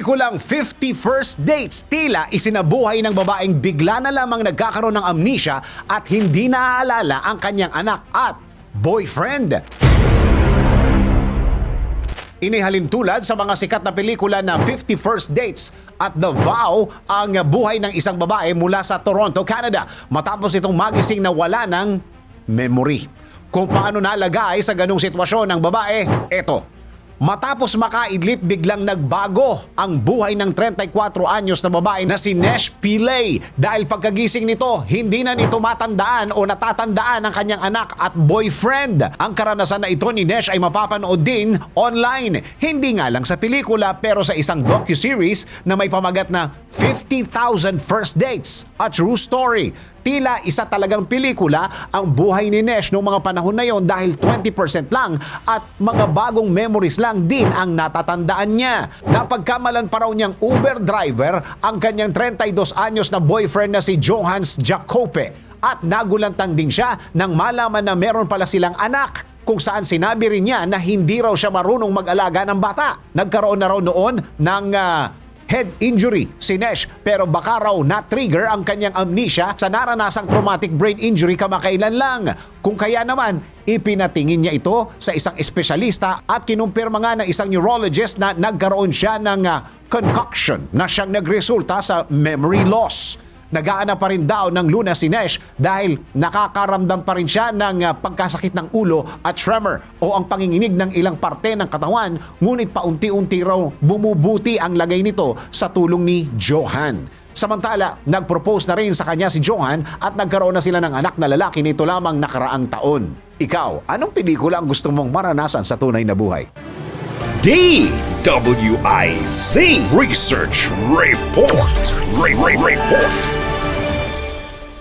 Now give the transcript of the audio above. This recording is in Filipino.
pelikulang 50 First Dates, tila isinabuhay ng babaeng bigla na lamang nagkakaroon ng amnesia at hindi naaalala ang kanyang anak at boyfriend. Inihalin tulad sa mga sikat na pelikula na 50 First Dates at The Vow ang buhay ng isang babae mula sa Toronto, Canada matapos itong magising na wala ng memory. Kung paano nalagay sa ganung sitwasyon ng babae, eto. Matapos makaidlip, biglang nagbago ang buhay ng 34 anyos na babae na si Nesh Pillay. Dahil pagkagising nito, hindi na nito matandaan o natatandaan ang kanyang anak at boyfriend. Ang karanasan na ito ni Nesh ay mapapanood din online. Hindi nga lang sa pelikula pero sa isang docu-series na may pamagat na 50,000 First Dates, a true story. Tila isa talagang pelikula ang buhay ni Nesh noong mga panahon na yon dahil 20% lang at mga bagong memories lang din ang natatandaan niya. Napagkamalan pa raw niyang Uber driver ang kanyang 32 anyos na boyfriend na si Johans Jacope at nagulantang din siya nang malaman na meron pala silang anak kung saan sinabi rin niya na hindi raw siya marunong mag-alaga ng bata. Nagkaroon na raw noon ng ah, head injury si Nesh pero baka raw na-trigger ang kanyang amnesia sa naranasang traumatic brain injury kamakailan lang. Kung kaya naman, ipinatingin niya ito sa isang espesyalista at kinumpirma nga ng isang neurologist na nagkaroon siya ng ah, concoction na siyang nagresulta sa memory loss. Nagaana pa rin daw ng luna si Nesh dahil nakakaramdam pa rin siya ng ah, pagkasakit ng ulo at tremor o ang panginginig ng ilang parte ng katawan ngunit paunti-unti raw bumubuti ang lagay nito sa tulong ni Johan. Samantala, nag-propose na rin sa kanya si Johan at nagkaroon na sila ng anak na lalaki nito lamang nakaraang taon. Ikaw, anong pelikula ang gusto mong maranasan sa tunay na buhay? DWIZ Research Report. Re- Re- Report.